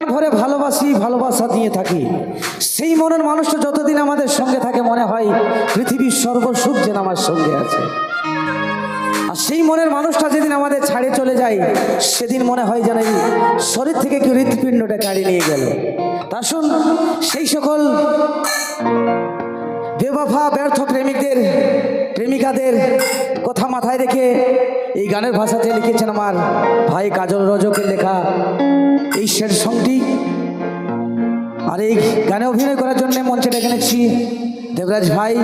ভরে ভালোবাসি, ভালোবাসা দিয়ে থাকি। সেই মনের মানুষটা যতদিন আমাদের সঙ্গে থাকে মনে হয়, পৃথিবীর সর্বসুখ যেন আমার সঙ্গে আছে। আর সেই মনের মানুষটা যেদিন আমাদের ছাড়ে চলে যায়, সেদিন মনে হয় যেন শরীর থেকে কেউ হৃৎপিণ্ডটা কাড়ি নিয়ে গেল। শুন, সেই সকল বেবাফা ব্যর্থ প্রেমিকদের, প্রেমিকাদের কথা মাথায় রেখে এই গানের ভাষাতে লিখেছেন আমার ভাই কাজল রজকের লেখা এই শের সংটি আর এই গানে অভিনয় করার জন্য মঞ্চে ডেকে নিচ্ছি দেবরাজ ভাই।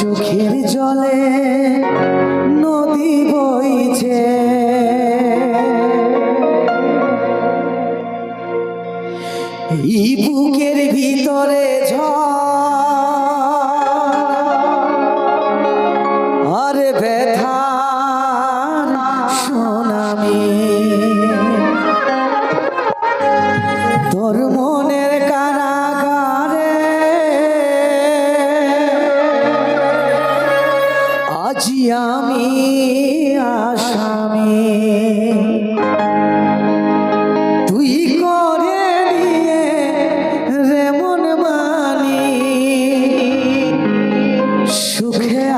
চোখের জলে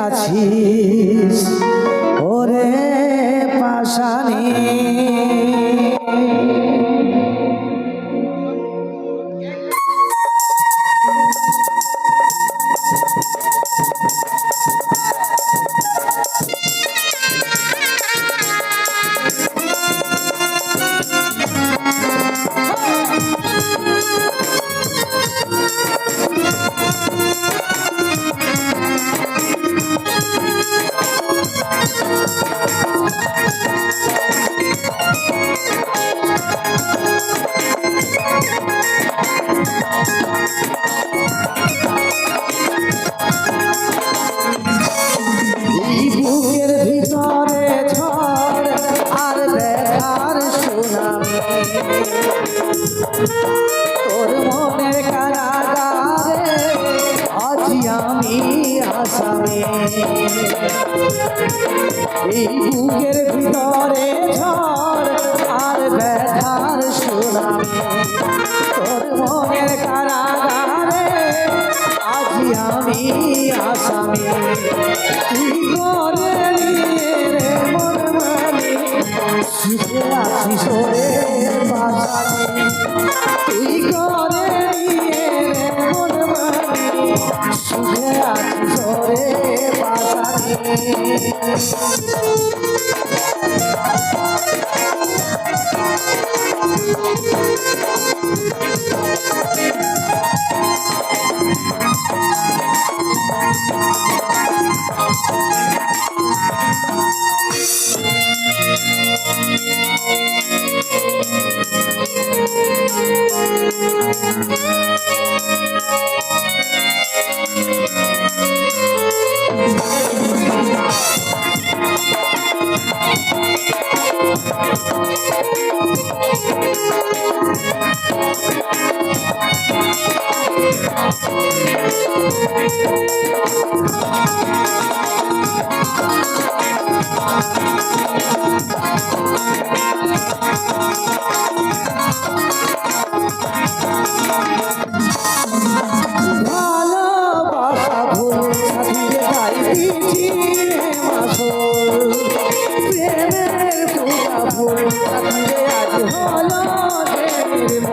আছিস? এই বুকের ভিতরে আর ব্যথার সুনামি তোর মনের আসামি। তুই করে নিয়ে মন মানি। সুখে আছি সরে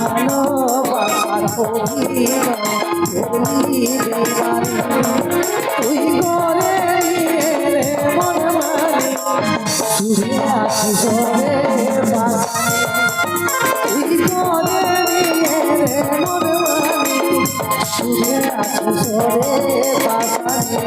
ভালোবাসার তুই করে রে মন মারি সুরে আসি সরে তুই করে রে মন মারি সুরে আসি সরে বাসানে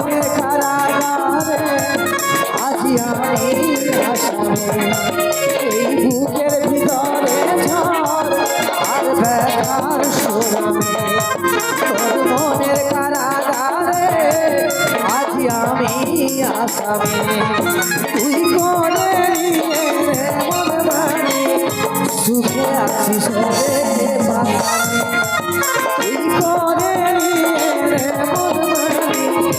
আজি আমি আসামে এই বুকের ভিতরে ঝড়, আর ব্যথার তুই করে সুখে আছি সরে বাসানে তুই করে নিয়ে মন